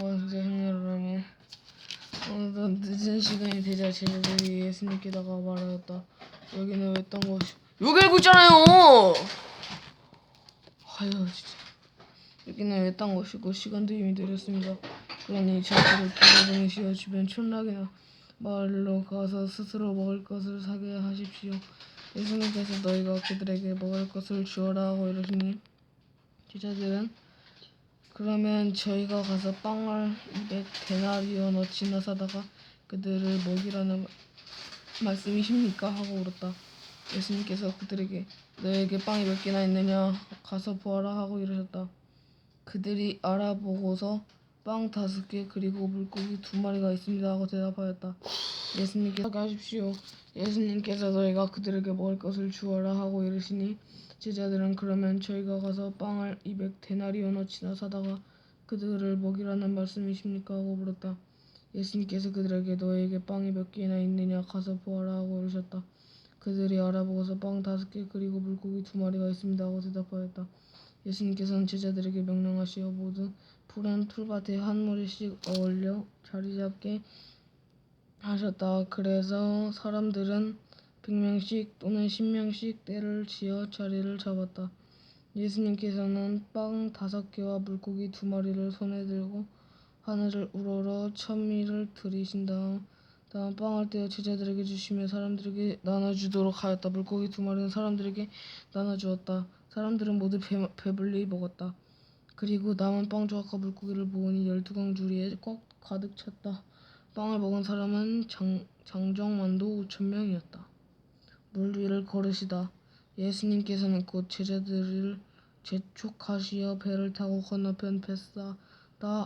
성화제 행렬을 하며 어느 늦은 시간이 되자 제자들이 예수님께다가 말하였다. 여기는 왜딴 것이 여기 알고 있잖아요. 아유 진짜 여기는 왜딴 것이고 시간도 이미 늦었습니다. 그러니 저들을 돌아보내시어 주변 촌락이나 마을로 가서 스스로 먹을 것을 사게 하십시오. 예수님께서 너희가 그들에게 먹을 것을 주어라 하고 이러시니 제자들은 그러면 저희가 가서 빵을 입에 데나리오 넣치나 사다가 그들을 먹이라는 말씀이십니까? 하고 물었다. 예수님께서 그들에게 너에게 빵이 몇 개나 있느냐 가서 보아라 하고 이러셨다. 그들이 알아보고서 빵 다섯 개 그리고 물고기 두 마리가 있습니다 하고 대답하였다. 예수님께서 하십시오. 예수님께서 너희가 그들에게 먹을 것을 주어라 하고 이르시니 제자들은 그러면 저희가 가서 빵을 200 데나리오너치나 사다가 그들을 먹이라는 말씀이십니까 하고 물었다. 예수님께서 그들에게 너에게 빵이 몇 개나 있느냐 가서 보아라 하고 이르셨다. 그들이 알아보고서 빵 다섯 개 그리고 물고기 두 마리가 있습니다 하고 대답하였다. 예수님께서는 제자들에게 명령하시어 모든 푸른 풀밭에 한 무리씩 어울려 자리 잡게 하셨다. 그래서 사람들은 100명씩 또는 10명씩 때를 지어 자리를 잡았다. 예수님께서는 빵 다섯 개와 물고기 두 마리를 손에 들고 하늘을 우러러 천미를 들이신 다음 다음 빵을 떼어 제자들에게 주시며 사람들에게 나눠주도록 하였다. 물고기 두 마리는 사람들에게 나눠주었다. 사람들은 모두 배, 배불리 먹었다. 그리고 남은 빵 조각과 물고기를 보니 열두 강주리에 꽉 가득 찼다. 빵을 먹은 사람은 장, 장정만도 오천 명이었다. 물 위를 걸으시다. 예수님께서는 곧 제자들을 재촉하시어 배를 타고 건너편 베사다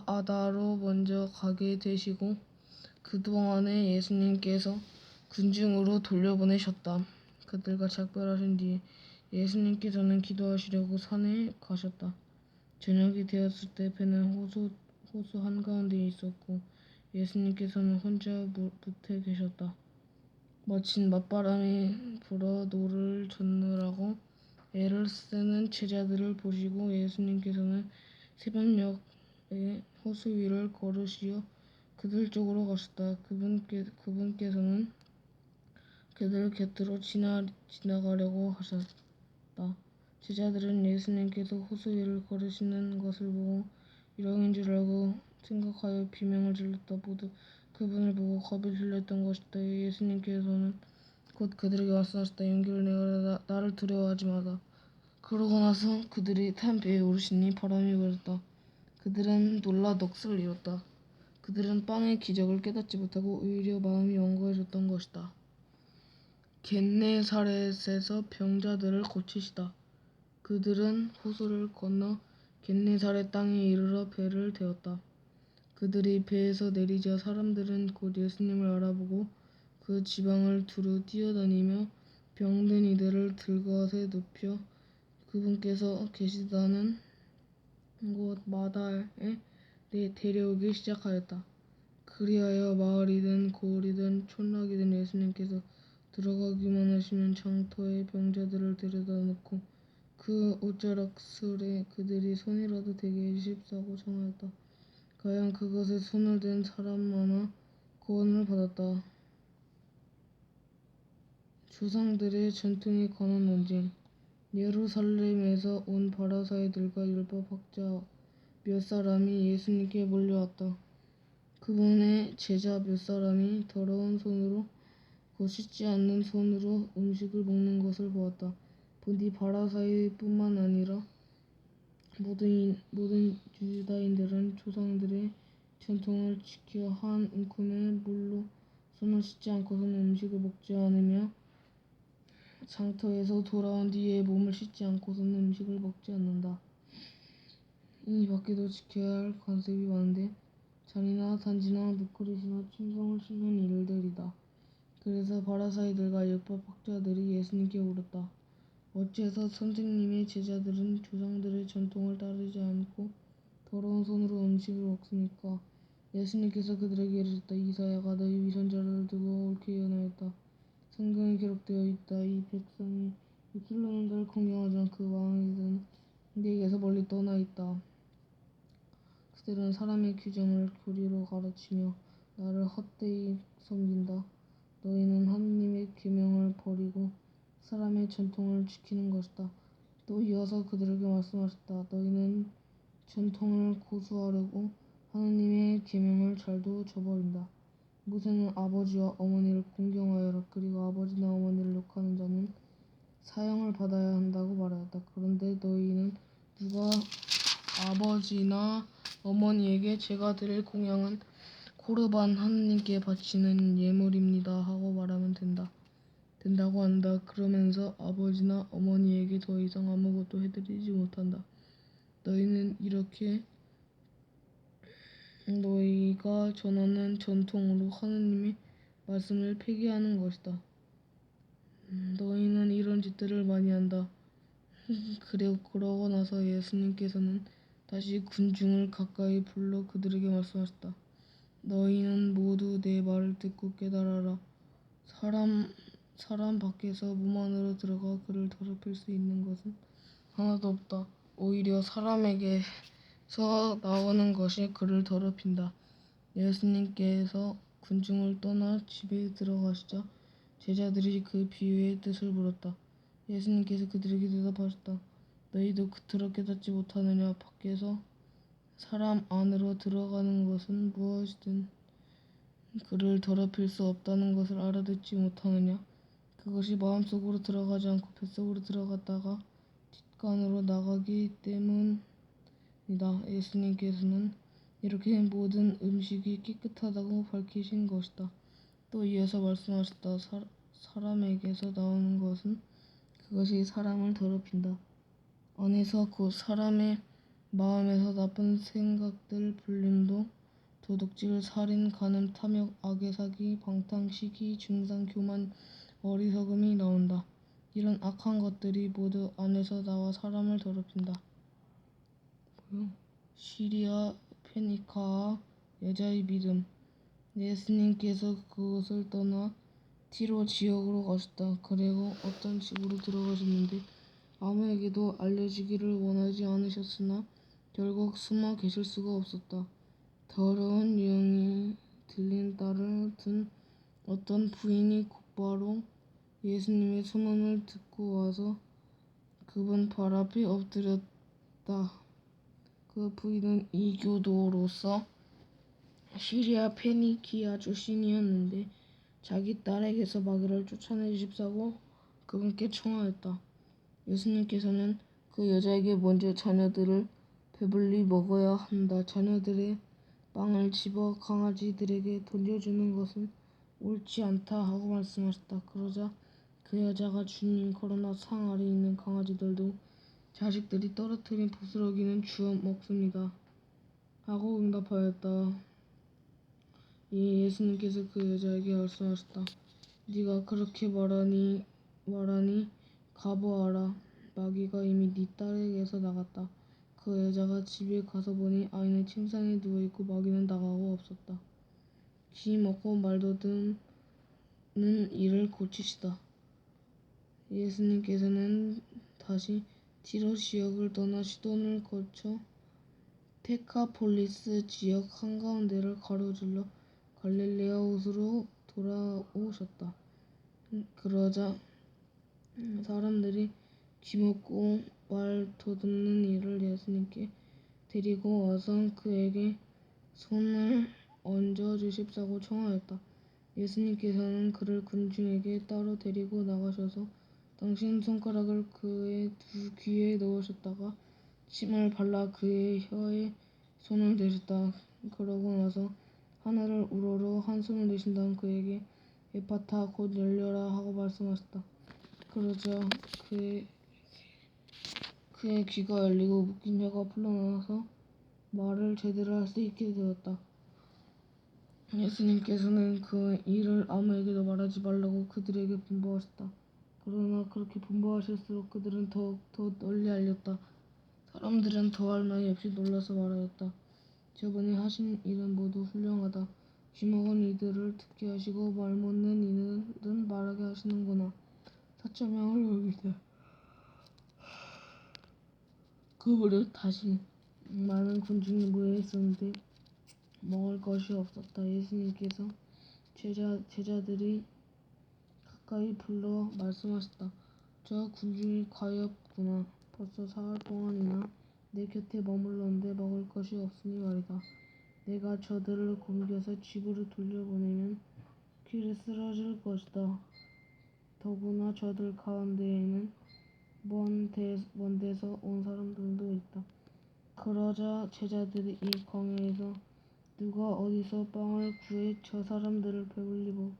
아다로 먼저 가게 되시고 그동안에 예수님께서 군중으로 돌려보내셨다. 그들과 작별하신 뒤에 예수님께서는 기도하시려고 산에 가셨다. 저녁이 되었을 때 배는 호수, 호수 한가운데 있었고 예수님께서는 혼자 무- 묻에 계셨다. 마침 맞바람이 불어 노를 젓느라고 애를 쓰는 제자들을 보시고 예수님께서는 새벽녘에 호수 위를 걸으시어 그들 쪽으로 가셨다. 그분께, 그분께서는 그들 곁으로 지나, 지나가려고 하셨다. 제자들은 예수님께서 호수 위를 걸으시는 것을 보고 일행인 줄 알고 생각하여 비명을 질렀다. 모두 그분을 보고 겁을 질렸던 것이다. 예수님께서는 곧 그들에게 말씀하셨다. 용기를 내어라. 나- 나를 두려워하지 마라. 그러고 나서 그들이 탄 배에 오르시니 바람이 그쳤다. 그들은 놀라 넋을 잃었다. 그들은 빵의 기적을 깨닫지 못하고 오히려 마음이 원고해졌던 것이다. 겟네사렛에서 병자들을 고치시다. 그들은 호수를 건너 겟네사렛 땅에 이르러 배를 태웠다. 그들이 배에서 내리자 사람들은 곧 예수님을 알아보고 그 지방을 두루 뛰어다니며 병든 이들을 들것에 눕혀 그분께서 계시다는 곳 마다에 내- 데려오기 시작하였다. 그리하여 마을이든 고을이든 촌락이든 예수님께서 들어가기만 하시면 장터에 병자들을 데려다 놓고 그 옷자락술에 그들이 손이라도 대게 해주십사고 청하였다. 과연 그것에 손을 댄 사람마나 구원을 받았다. 조상들의 전통에 관한 논쟁 예루살렘에서 온 바리사이들과 율법학자 몇 사람이 예수님께 몰려왔다. 그분의 제자 몇 사람이 더러운 손으로 곧 씻지 않는 손으로 음식을 먹는 것을 보았다. 부디 바리사이뿐만 아니라 모든 모든 유다인들은 조상들의 전통을 지켜 한 움큼의 물로 손을 씻지 않고서는 음식을 먹지 않으며 장터에서 돌아온 뒤에 몸을 씻지 않고서는 음식을 먹지 않는다. 이 밖에도 지켜야 할 관습이 많은데 잔이나 단지나 누그릇이나 충성을 씻는 일들이다. 그래서 바리사이들과 율법 학자들이 예수님께 물었다. 어째서 선생님의 제자들은 조상들의 전통을 따르지 않고 더러운 손으로 음식을 먹습니까? 예수님께서 그들에게 이르셨다. 이사야가 너희 위선자를 두고 옳게 예언하였다. 성경에 기록되어 있다. 이 백성이 입술로는 널 공경하지만 그 마음에는 네게서 멀리 떠나 있다. 그들은 사람의 규정을 교리로 가르치며 나를 헛되이 섬긴다. 너희는 하느님의 계명을 버리고 사람의 전통을 지키는 것이다. 또 이어서 그들에게 말씀하셨다. 너희는 전통을 고수하려고 하느님의 계명을 잘도 저버린다. 모세는 아버지와 어머니를 공경하여라. 그리고 아버지나 어머니를 욕하는 자는 사형을 받아야 한다고 말하였다. 그런데 너희는 누가 아버지나 어머니에게 제가 드릴 공양은 고르반 하느님께 바치는 예물입니다 하고 말하면 된다. 된다고 한다. 그러면서 아버지나 어머니에게 더 이상 아무것도 해드리지 못한다. 너희는 이렇게 너희가 전하는 전통으로 하느님의 말씀을 폐기하는 것이다. 음, 너희는 이런 짓들을 많이 한다. 그리고 그러고 나서 예수님께서는 다시 군중을 가까이 불러 그들에게 말씀하셨다. 너희는 모두 내 말을 듣고 깨달아라. 사람 사람 밖에서 몸 안으로 들어가 그를 더럽힐 수 있는 것은 하나도 없다. 오히려 사람에게서 나오는 것이 그를 더럽힌다. 예수님께서 군중을 떠나 집에 들어가시자 제자들이 그 비유의 뜻을 물었다. 예수님께서 그들에게 대답하셨다. 너희도 그토록 깨닫지 못하느냐? 밖에서 사람 안으로 들어가는 것은 무엇이든 그를 더럽힐 수 없다는 것을 알아듣지 못하느냐? 그것이 마음속으로 들어가지 않고 뱃속으로 들어갔다가 뒷간으로 나가기 때문이다. 예수님께서는 이렇게 모든 음식이 깨끗하다고 밝히신 것이다. 또 이어서 말씀하셨다. 사, 사람에게서 나오는 것은 그것이 사람을 더럽힌다. 안에서 곧 사람의 마음에서 나쁜 생각들, 불륜도, 도둑질, 살인, 간음, 탐욕, 악의 사기, 방탕, 시기, 중상, 교만, 어리석음이 나온다. 이런 악한 것들이 모두 안에서 나와 사람을 더럽힌다. 뭐요? 시리아 페니카와 여자의 믿음. 예수님께서 그곳을 떠나 티로 지역으로 가셨다. 그리고 어떤 집으로 들어가셨는데 아무에게도 알려지기를 원하지 않으셨으나 결국 숨어 계실 수가 없었다. 더러운 유형이 들린 딸을 둔 어떤 부인이 곧바로 예수님의 소문을 듣고 와서 그분 발 앞에 엎드렸다. 그 부인은 이교도로서 시리아 페니키아 출신이었는데 자기 딸에게서 마귀를 쫓아내 주십사고 그분께 청하였다. 예수님께서는 그 여자에게 먼저 자녀들을 배불리 먹어야 한다. 자녀들의 빵을 집어 강아지들에게 던져주는 것은 옳지 않다 하고 말씀하셨다. 그러자 그 여자가 주님 그러나 상 아래 있는 강아지들도 자식들이 떨어뜨린 부스러기는 주워 먹습니다. 하고 응답하였다. 예, 예수님께서 그 여자에게 말씀하셨다. 네가 그렇게 말하니 말하니 가보아라. 마귀가 이미 네 딸에게서 나갔다. 그 여자가 집에 가서 보니 아이는 침상에 누워 있고 마귀는 나가고 없었다. 귀 먹고 말도듬는 이를 고치시다. 예수님께서는 다시 티로 지역을 떠나 시돈을 거쳐 테카폴리스 지역 한가운데를 가로질러 갈릴레아 호수로 돌아오셨다. 그러자 사람들이 귀먹고 말 더듬는 이를 예수님께 데리고 와서 그에게 손을 얹어 주십사고 청하였다. 예수님께서는 그를 군중에게 따로 데리고 나가셔서 당신 손가락을 그의 두 귀에 넣으셨다가 침을 발라 그의 혀에 손을 대셨다. 그러고 나서 하늘을 우러러 한숨을 내신 다음 그에게 에파타 곧 열려라 하고 말씀하셨다. 그러자 그의 그의 귀가 열리고 묶인 자가 풀려나와서 말을 제대로 할 수 있게 되었다. 예수님께서는 그 일을 아무에게도 말하지 말라고 그들에게 분부하셨다. 그러나 그렇게 분부하실수록 그들은 더욱 더 널리 알렸다. 사람들은 더할 나위 없이 놀라서 말하였다. 저분이 하신 일은 모두 훌륭하다. 귀먹은 이들을 듣게 하시고 말 못는 이들은 말하게 하시는구나. 사천명을 여기다. 그분은 다시 많은 군중이 모여 있었는데 먹을 것이 없었다. 예수님께서 제자 제자들이 가까이 불러 말씀하셨다. 저 군중이 가엾구나. 벌써 사흘 동안이나 내 곁에 머물렀는데 먹을 것이 없으니 말이다. 내가 저들을 굶겨서 집으로 돌려보내면 길에 쓰러질 것이다. 더구나 저들 가운데에는 먼, 데, 먼 데서 온 사람들도 있다. 그러자 제자들이 이 광야에서 누가 어디서 빵을 구해 저 사람들을 배불리고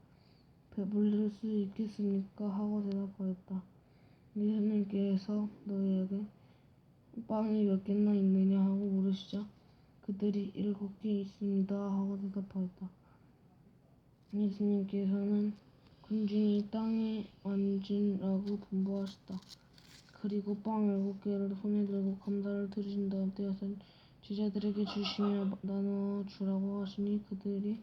배불릴 수 있겠습니까? 하고 대답하였다. 예수님께서 너희에게 빵이 몇 개나 있느냐 하고 물으시자 그들이 일곱 개 있습니다 하고 대답하였다. 예수님께서는 군중이 땅에 앉으라고 분부하셨다. 그리고 빵 일곱 개를 손에 들고 감사를 드리신 다음 떼어서 제자들에게 주시며 나누어 주라고 하시니 그들이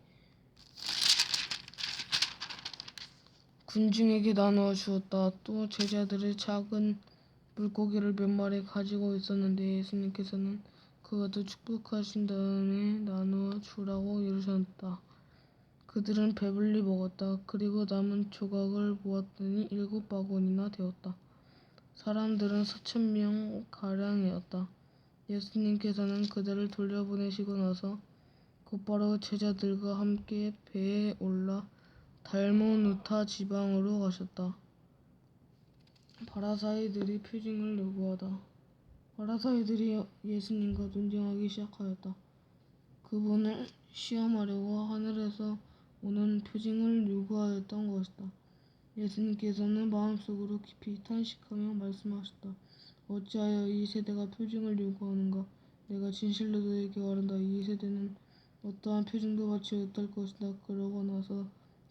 군중에게 나누어 주었다. 또 제자들이 작은 물고기를 몇 마리 가지고 있었는데 예수님께서는 그것도 축복하신 다음에 나누어 주라고 이르셨다. 그들은 배불리 먹었다. 그리고 남은 조각을 모았더니 일곱 바구니나 되었다. 사람들은 사천 명 가량이었다. 예수님께서는 그들을 돌려보내시고 나서 곧바로 제자들과 함께 배에 올라 달모누타 지방으로 가셨다. 바라사이들이 표징을 요구하다. 바라사이들이 예수님과 논쟁하기 시작하였다. 그분을 시험하려고 하늘에서 오는 표징을 요구하였던 것이다. 예수님께서는 마음속으로 깊이 탄식하며 말씀하셨다. 어찌하여 이 세대가 표징을 요구하는가? 내가 진실로 너에게 말한다. 이 세대는 어떠한 표징도 받지 못할 것이다. 그러고 나서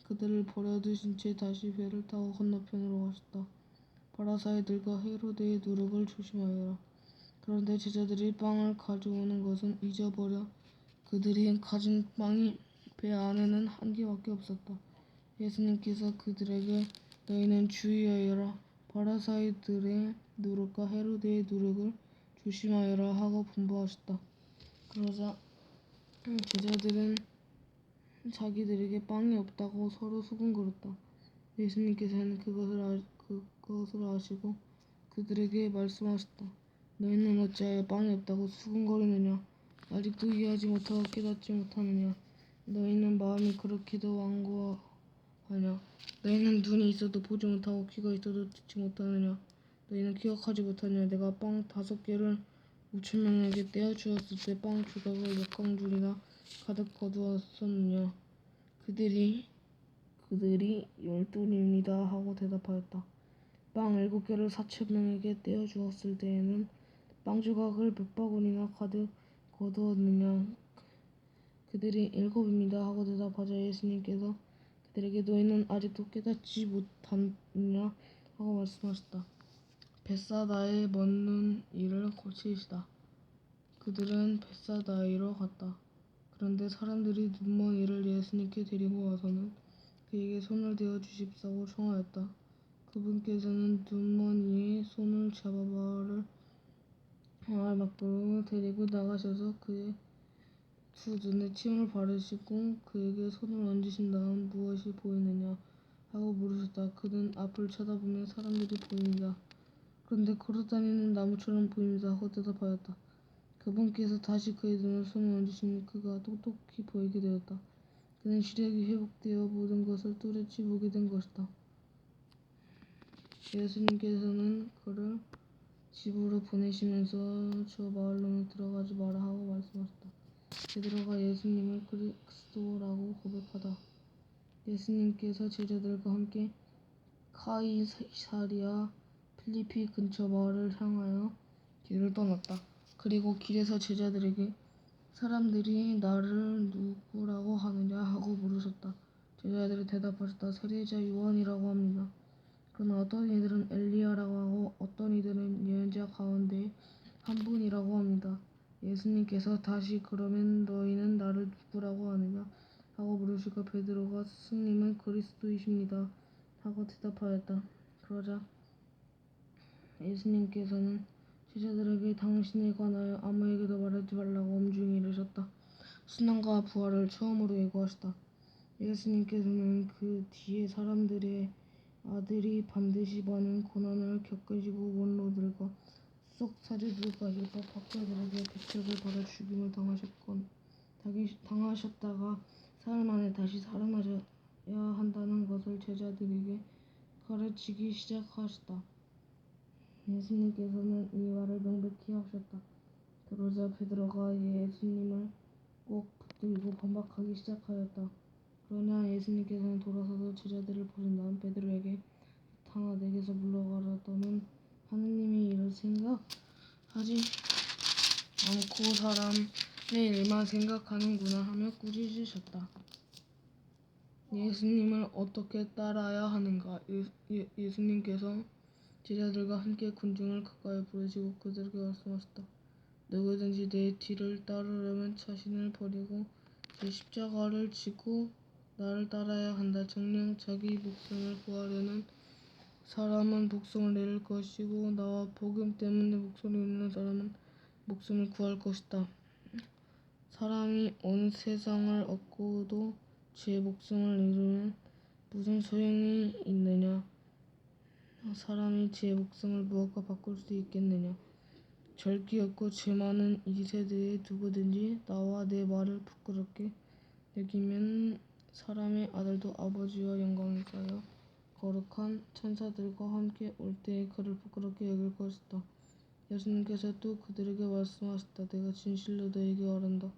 그들을 버려두신 채 다시 배를 타고 건너편으로 가셨다. 바라사이들과 헤로데의 노력을 조심하여라. 그런데 제자들이 빵을 가져오는 것은 잊어버려 그들이 가진 빵이 배 안에는 한 개밖에 없었다. 예수님께서 그들에게 너희는 주의하여라. 바라사이들의 노력과 헤로데의 노력을 조심하여라 하고 분부하셨다. 그러자 제자들은 자기들에게 빵이 없다고 서로 수군거렸다. 예수님께서는 그것을, 아, 그것을 아시고 그들에게 말씀하셨다. 너희는 어찌하여 빵이 없다고 수군거리느냐? 아직도 이해하지 못하고 깨닫지 못하느냐? 너희는 마음이 그렇게도 완고하냐? 너희는 눈이 있어도 보지 못하고 귀가 있어도 듣지 못하느냐? 너희는 기억하지 못하느냐? 내가 빵 다섯 개를 오천 명에게 떼어 주었을 때 빵 조각을 몇 강줄이나 가득 거두었었느냐? 그들이 그들이 열둘입니다 하고 대답하였다. 빵 일곱 개를 사천 명에게 떼어 주었을 때에는 빵 조각을 몇 바구니나 가득 거두었느냐? 그들이 일곱입니다 하고 대답하자 예수님께서 그들에게 너희는 아직도 깨닫지 못하느냐 하고 말씀하셨다. 벳사다에 먼 일을 고치시다. 그들은 벳사다이로 갔다. 그런데 사람들이 눈먼 이를 예수님께 데리고 와서는 그에게 손을 대어 주십사고 청하였다. 그분께서는 눈먼 이의 손을 잡아바를 마을 밖으로 데리고 나가셔서 그의 두 눈에 침을 바르시고 그에게 손을 얹으신 다음 무엇이 보이느냐 하고 물으셨다. 그는 앞을 쳐다보며 사람들이 보입니다. 그런데 걸어다니는 나무처럼 보입니다 하고 대답하였다. 그분께서 다시 그의 눈에 손을 얹으시니 그가 똑똑히 보이게 되었다. 그는 시력이 회복되어 모든 것을 또렷이 보게 된 것이다. 예수님께서는 그를 집으로 보내시면서 저 마을로는 들어가지 마라 하고 말씀하셨다. 베드로가 예수님을 그리스도라고 고백하다. 예수님께서 제자들과 함께 카이사리아 필리피 근처 마을을 향하여 길을 떠났다. 그리고 길에서 제자들에게 사람들이 나를 누구라고 하느냐 하고 물으셨다. 제자들이 대답하셨다. 세례자 요한이라고 합니다. 그러나 어떤 이들은 엘리야라고 하고 어떤 이들은 예언자 가운데 한 분이라고 합니다. 예수님께서 다시 그러면 너희는 나를 누구라고 하느냐 하고 물으시고 베드로가 스승님은 그리스도이십니다 하고 대답하였다. 그러자 예수님께서는 제자들에게 당신에 관하여 아무에게도 말하지 말라고 엄중히 이르셨다. 순환과 부활을 처음으로 예고하시다. 예수님께서는 그 뒤에 사람들의 아들이 반드시 많은 고난을 겪으시고 원로들과 속 사제들과 율법 학자들에게 배척을 받아 죽임을 당하셨건 당하셨다가 사흘 만에 다시 살아나셔야 한다는 것을 제자들에게 가르치기 시작하셨다. 예수님께서는 이 말을 명백히 하셨다. 그러자 베드로가 예수님을 꼭 붙들고 반박하기 시작하였다. 그러나 예수님께서는 돌아서서 제자들을 보신 다음 베드로에게 타나 내게서 물러가라 너는 하느님의 일을 생각하지 않고 사람의 일만 생각하는구나 하며 꾸짖으셨다. 예수님을 어떻게 따라야 하는가? 예, 예, 예수님께서 제자들과 함께 군중을 가까이 부르시고 그들에게 말씀하셨다. 누구든지 내 뒤를 따르려면 자신을 버리고 제 십자가를 지고 나를 따라야 한다. 정녕 자기 목숨을 구하려는 사람은 목숨을 잃을 것이고 나와 복음 때문에 목숨을 잃는 사람은 목숨을 구할 것이다. 사람이 온 세상을 얻고도 제 목숨을 잃으면 무슨 소용이 있느냐? 사람이 제 목숨을 무엇과 바꿀 수 있겠느냐? 절기 없고 죄 많은 이 세대에 누구든지 나와 내 말을 부끄럽게 여기면 사람의 아들도 아버지와 영광에 쌓여 거룩한 천사들과 함께 올 때에 그를 부끄럽게 여길 것이다. 예수님께서 또 그들에게 말씀하셨다. 내가 진실로 너에게 말한다.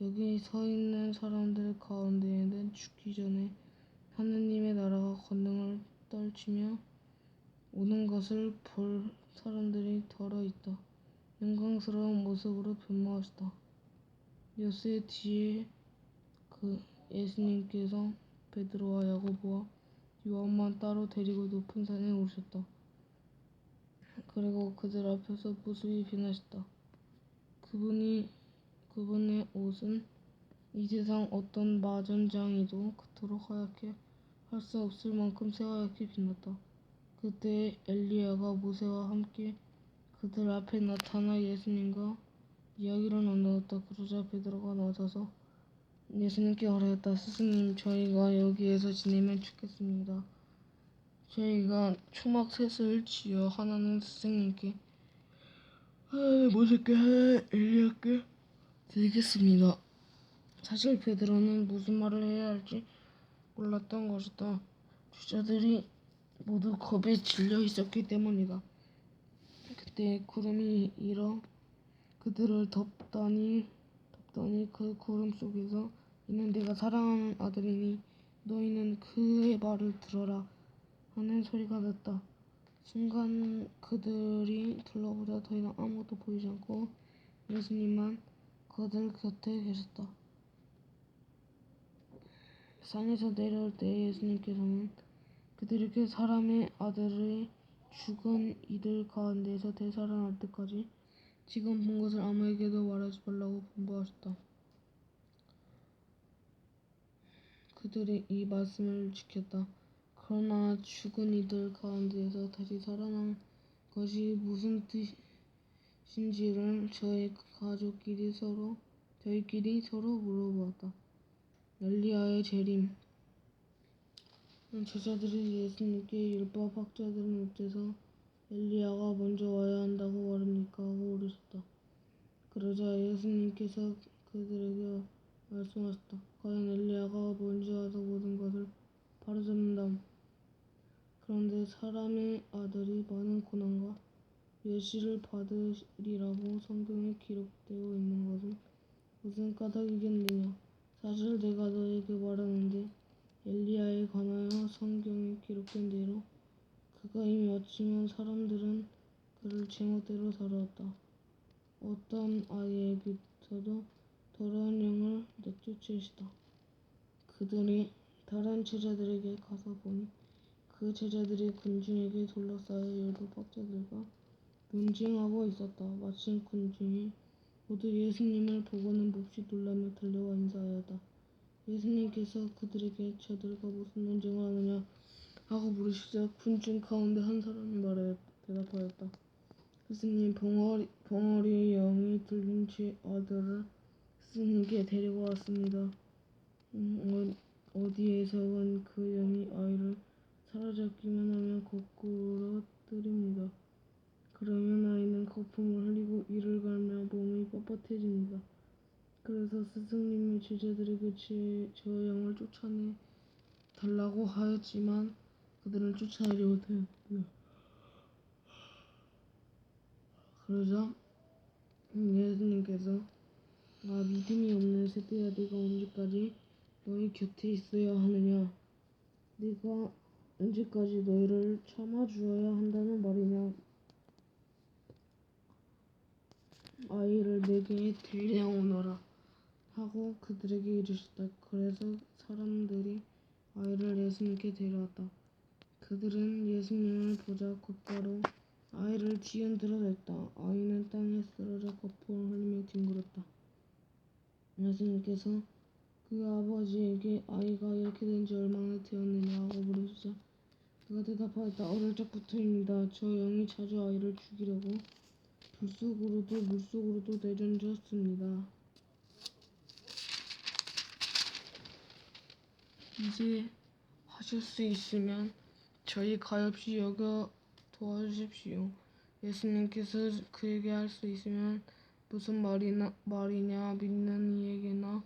여기 서 있는 사람들 가운데에는 죽기 전에 하느님의 나라가 권능을 떨치며 오는 것을 볼 사람들이 덜어 있다. 영광스러운 모습으로 변모하시다. 몇세 뒤에 그 예수님께서 베드로와 야고보와 요한만 따로 데리고 높은 산에 오르셨다. 그리고 그들 앞에서 무수히 빛나셨다. 그분이 그분의 옷은 이 세상 어떤 마전장이도 그토록 하얗게 할 수 없을 만큼 새하얗게 빛났다. 그때 엘리야가 모세와 함께 그들 앞에 나타나 예수님과 이야기를 나누었다. 그러자 베드로가 나서서 예수님께 말하였다. 스승님, 저희가 여기에서 지내면 좋겠습니다. 저희가 초막 셋을 지어 하나는 스승님께 하나는 모세께 하나는 엘리야께 드리겠습니다. 사실 베드로는 무슨 말을 해야 할지 몰랐던 것이다. 주자들이 모두 겁에 질려 있었기 때문이다. 그때 구름이 일어 그들을 덮다니 덮더니 그 구름 속에서 이는 내가 사랑하는 아들이니 너희는 그의 말을 들어라 하는 소리가 났다. 순간 그들이 둘러보자 더 이상 아무것도 보이지 않고 예수님만 그들 곁에 계셨다. 산에서 내려올 때 예수님께서는 그들에게 사람의 아들이 죽은 이들 가운데서 되살아날 때까지 지금 본 것을 아무에게도 말하지 말라고 분부하셨다. 그들이 이 말씀을 지켰다. 그러나 죽은 이들 가운데에서 다시 살아난 것이 무슨 뜻인지를 저희 가족끼리 서로 저희끼리 서로 물어보았다. 엘리야의 재림 제자들이 예수님께 율법 학자들은 어째서 엘리야가 먼저 와야 한다고 말합니까? 하고 물으셨다. 그러자 예수님께서 그들에게 말씀하셨다. 과연 엘리야가 먼저 와서 모든 것을 바로잡는다. 그런데 사람의 아들이 많은 고난과 멸시를 받으리라고 성경에 기록되어 있는 것은 무슨 까닭이겠느냐? 사실 내가 너에게 말하는데 엘리야에 관하여 성경에 기록된 대로 그가 이미 왔지만 사람들은 그를 제멋대로 다루었다. 어떤 아이에게서도 더러운 영을 내쫓으시다. 그들이 다른 제자들에게 가서 보니 그 제자들이 군중에게 둘러싸여 율법 학자들과 논쟁하고 있었다. 마침 군중이 모두 예수님을 보고는 몹시 놀라며 달려와 인사하였다. 예수님께서 그들에게 저들과 무슨 논쟁을 하느냐 하고 물으시자 군중 가운데 한 사람이 말하여 대답하였다. 스승님 벙어리, 벙어리 영이 들린 제 아들을 스승님께 데리고 왔습니다. 음, 어, 어디에서건 그 영이 아이를 사로잡기만 하면 거꾸로 때립니다. 그러면 아이는 거품을 흘리고 이를 갈며 몸이 뻣뻣해집니다. 그래서 스승님이 제자들에게 제, 저 영을 쫓아내 달라고 하였지만 그들은 쫓아내지 못하였습니다. 그러자 예수님께서 아 믿음이 없는 세대야 네가 언제까지 너희 곁에 있어야 하느냐? 네가 언제까지 너희를 참아주어야 한다는 말이냐? 아이를 내게 데려오너라 하고 그들에게 이르셨다. 그래서 사람들이 아이를 예수님께 데려왔다. 그들은 예수님을 보자 곧바로 아이를 뒤흔들어 냈다. 아이는 땅에 쓰러져 거품을 흘리며 뒹굴었다. 예수님께서 그 아버지에게 아이가 이렇게 된 지 얼마나 되었느냐 하고 물으시자. 그가 대답하였다. 어릴 적부터입니다. 저 영이 자주 아이를 죽이려고 불속으로도 물속으로도 내던졌습니다 이제 하실 수 있으면 저희 가엾이 여겨 도와주십시오. 예수님께서 그에게 할 수 있으면 무슨 말이나 말이냐 믿는 이에게나는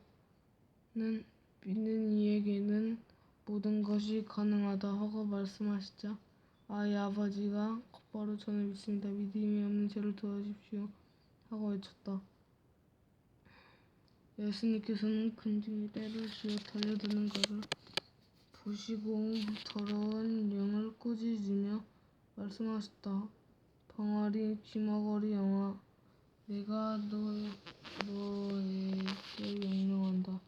믿는 이에게는 모든 것이 가능하다 하고 말씀하시자. 아이 아버지가 곧바로 저는 믿습니다. 믿음이 없는 저를 도와주십시오 하고 외쳤다. 예수님께서는 근중에 때를 쥐어 달려드는 것을 보시고 더러운 영을 꾸짖으며 말씀하셨다 벙어리 귀머거리 영아 내가 너, 너에게 명령한다.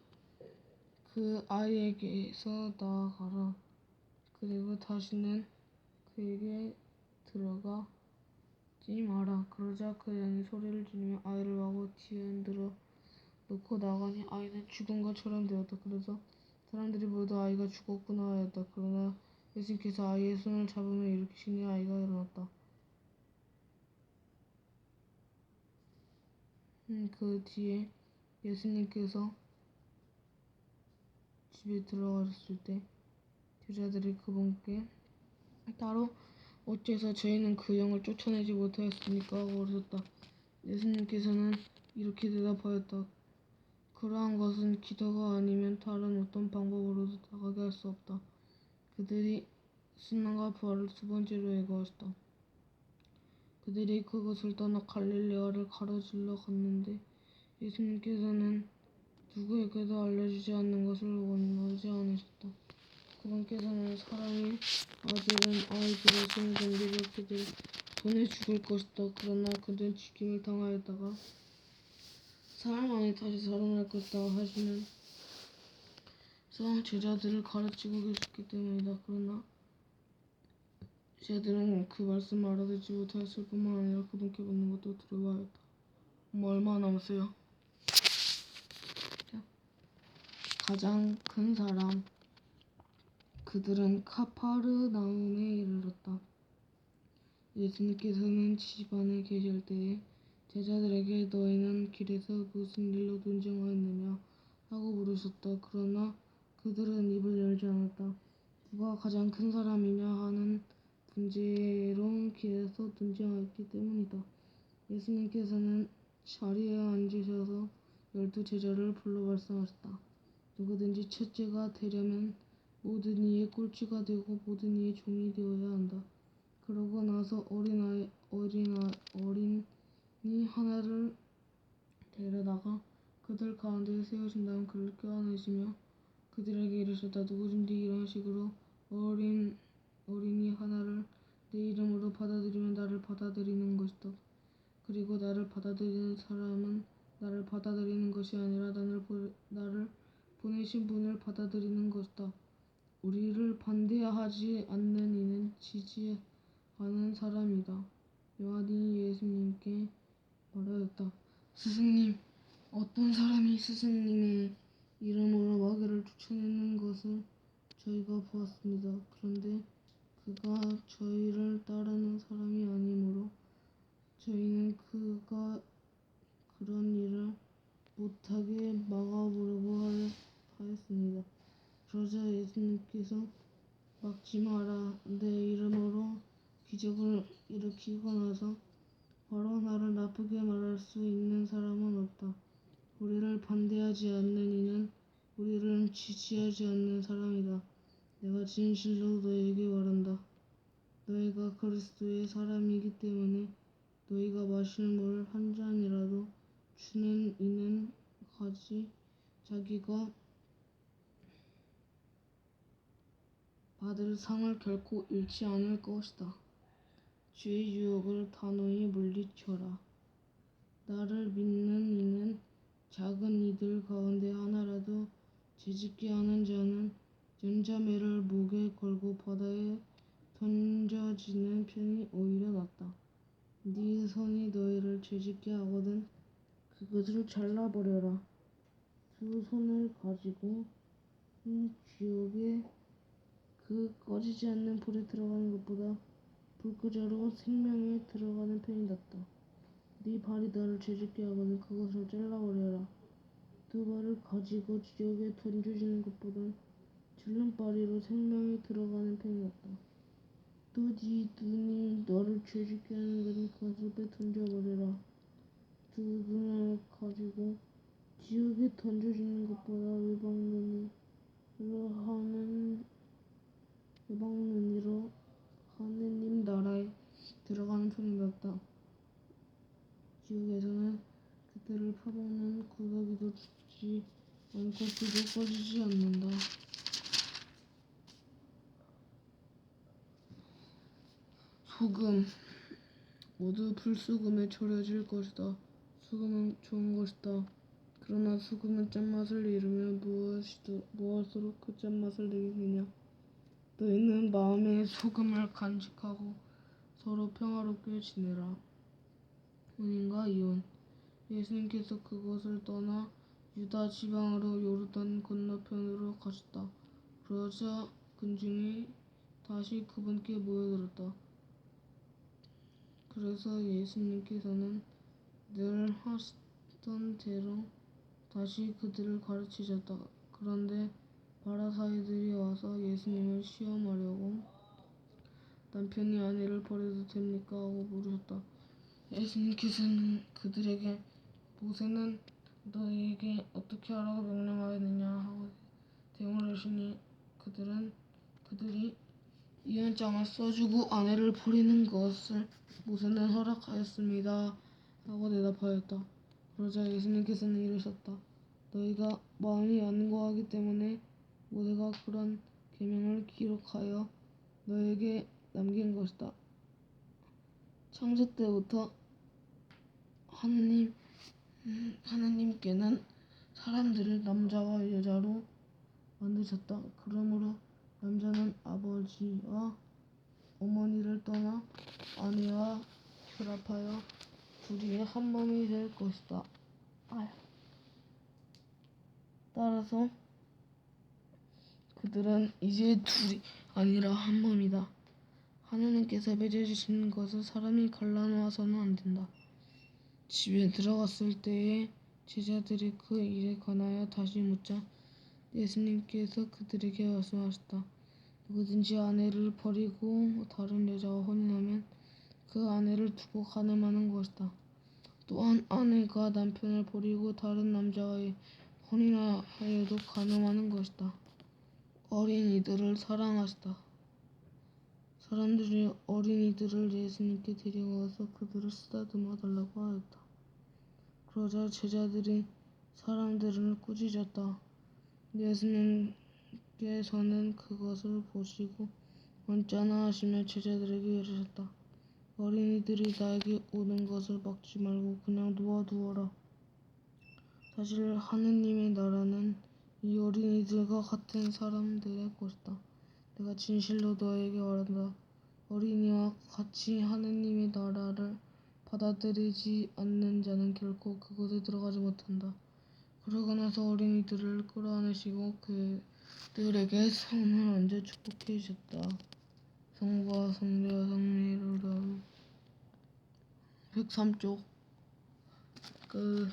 그 아이에게서 나아가라. 그리고 다시는 그에게 들어가지 마라. 그러자 그 영이 소리를 지르며 아이를 마구 뒤흔들어 놓고 나가니 아이는 죽은 것처럼 되었다. 그래서 사람들이 모두 아이가 죽었구나 하였다. 그러나 예수님께서 아이의 손을 잡으며 일으키시니 아이가 일어났다. 음, 그 뒤에 예수님께서 집에 들어가셨을 때 제자들이 그분께 따로 어째서 저희는 그 영을 쫓아내지 못하였습니까? 하고 물으셨다. 예수님께서는 이렇게 대답하였다. 그러한 것은 기도가 아니면 다른 어떤 방법으로도 나가게 할 수 없다. 그들이 신앙과 부활을 두 번째로 예고하셨다. 그들이 그것을 떠나 갈릴레아를 가로질러 갔는데 예수님께서는 누구에게도 알려주지 않는 것을 원하지 않으셨다. 그분께서는 사람의 아들은 아이들의 신경들을 그들 손에 죽을 것이다. 그러나 그들은 죽임을 당하였다가 사흘 만에 다시 살아날 것이다 하시는 서 제자들을 가르치고 계셨기 때문이다. 그러나 제자들은 그 말씀을 알아듣지 못하였을 뿐만 아니라 그분께 묻는 것도 두려워하였다. 뭐 얼마 남았어요? 자, 가장 큰 사람 그들은 카파르나움에 이르렀다. 예수님께서는 집안에 계실 때에 제자들에게 너희는 길에서 무슨 일로 논쟁하였느냐 하고 물으셨다. 그러나 그들은 입을 열지 않았다. 누가 가장 큰 사람이냐 하는 문제로 길에서 논쟁하였기 때문이다. 예수님께서는 자리에 앉으셔서 열두 제자를 불러 말씀하셨다. 누구든지 첫째가 되려면 모든 이의 꼴찌가 되고 모든 이의 종이 되어야 한다. 그러고 나서 어린아이, 어린아, 어린 이 하나를 데려다가 그들 가운데 세우신 다음 그를 껴안으시며 그들에게 이르셨다. 누구든지 이런 식으로 어린, 어린이 하나를 내 이름으로 받아들이면 나를 받아들이는 것이다. 그리고 나를 받아들이는 사람은 나를 받아들이는 것이 아니라 나를, 보, 나를 보내신 분을 받아들이는 것이다. 우리를 반대하지 않는 이는 지지하는 사람이다. 요한이 예수님께 말하였다. 스승님, 어떤 사람이 스승님의 이름으로 마귀를 쫓아내는 것을 저희가 보았습니다. 그런데 그가 저희를 따르는 사람이 아니므로 저희는 그가 그런 일을 못하게 막아보려고 하였, 하였습니다. 그러자 예수님께서 막지 마라. 내 이름으로 기적을 일으키고 나서 바로 나를 나쁘게 말할 수 있는 사람은 없다. 우리를 반대하지 않는 이는 우리를 지지하지 않는 사람이다. 내가 진실로 너에게 말한다. 너희가 그리스도의 사람이기 때문에 너희가 마실 물 한 잔이라도 주는 이는 가지 자기가 받을 상을 결코 잃지 않을 것이다. 죄의 유혹을 단호히 물리쳐라. 나를 믿는 이는 작은 이들 가운데 하나라도 죄짓게 하는 자는 전자매를 목에 걸고 바다에 던져지는 편이 오히려 낫다. 네 손이 너희를 죄짓게 하거든 그것을 잘라버려라. 두 손을 가지고 음, 지옥에 그 꺼지지 않는 불에 들어가는 것보다 불끄저로 생명에 들어가는 편이 낫다. 네 발이 너를 죄짓게 하거든 그것을 잘라버려라. 두 발을 가지고 지옥에 던져지는 것보다 줄눈바리로 생명에 들어가는 편이 낫다. 또네 눈이 너를 죄짓게 하는 것은 그것을 빼 던져버려라. 두 눈을 가지고 지옥에 던져지는 것보다 외박 눈으로 하는 외박 눈으로 하느님 나라에 들어가는 낫다. 지옥에서는 그들을 파먹는 구더기도 죽지 않고 불도 꺼지지 않는다. 소금 모두 불소금에 절여질 것이다. 소금은 좋은 것이다. 그러나 소금은 짠맛을 잃으면 무엇이도, 무엇으로 그 짠맛을 내겠느냐? 너희는 마음에 소금을 간직하고 서로 평화롭게 지내라. 혼인과 이혼 예수님께서 그곳을 떠나 유다 지방으로 요르단 건너편으로 가셨다. 그러자 군중이 다시 그분께 모여들었다. 그래서 예수님께서는 늘 하시던 대로 다시 그들을 가르치셨다. 그런데 바리사이들이 와서 예수님을 시험하려고 남편이 아내를 버려도 됩니까? 하고 물으셨다. 예수님께서는 그들에게 모세는 너희에게 어떻게 하라고 명령하였느냐 하고 대물으시니 그들은 그들이 이혼장을 써주고 아내를 버리는 것을 모세는 허락하였습니다 하고 대답하였다. 그러자 예수님께서는 이르셨다. 너희가 마음이 완고하기 때문에 모세가 그런 계명을 기록하여 너에게 남긴 것이다. 창세 때부터 하느님 음, 하느님께는 사람들을 남자와 여자로 만드셨다. 그러므로 남자는 아버지와 어머니를 떠나 아내와 결합하여 둘이 한 몸이 될 것이다. 따라서 그들은 이제 둘이 아니라 한 몸이다. 하느님께서 맺어주시는 것을 사람이 갈라놓아서는 안 된다. 집에 들어갔을 때에 제자들이 그 일에 관하여 다시 묻자 예수님께서 그들에게 말씀하셨다. 누구든지 아내를 버리고 다른 여자와 혼인하면 그 아내를 두고 가늠하는 것이다. 또한 아내가 남편을 버리고 다른 남자와의 혼인하여도 가늠하는 것이다. 어린이들을 사랑하시다. 사람들이 어린이들을 예수님께 데려가서 그들을 쓰다듬어 달라고 하였다. 그러자 제자들이 사람들을 꾸짖었다. 예수님께서는 그것을 보시고 언짢아 하시며 제자들에게 이르셨다. 어린이들이 나에게 오는 것을 막지 말고 그냥 놓아두어라. 사실 하느님의 나라는 이 어린이들과 같은 사람들의 것이다. 내가 진실로 너에게 말한다. 어린이와 같이 하느님의 나라를 받아들이지 않는 자는 결코 그곳에 들어가지 못한다. 그러고 나서 어린이들을 끌어안으시고 그들에게 손을 얹어 축복해 주셨다. 성부와 성자와 성령으로 103쪽 끝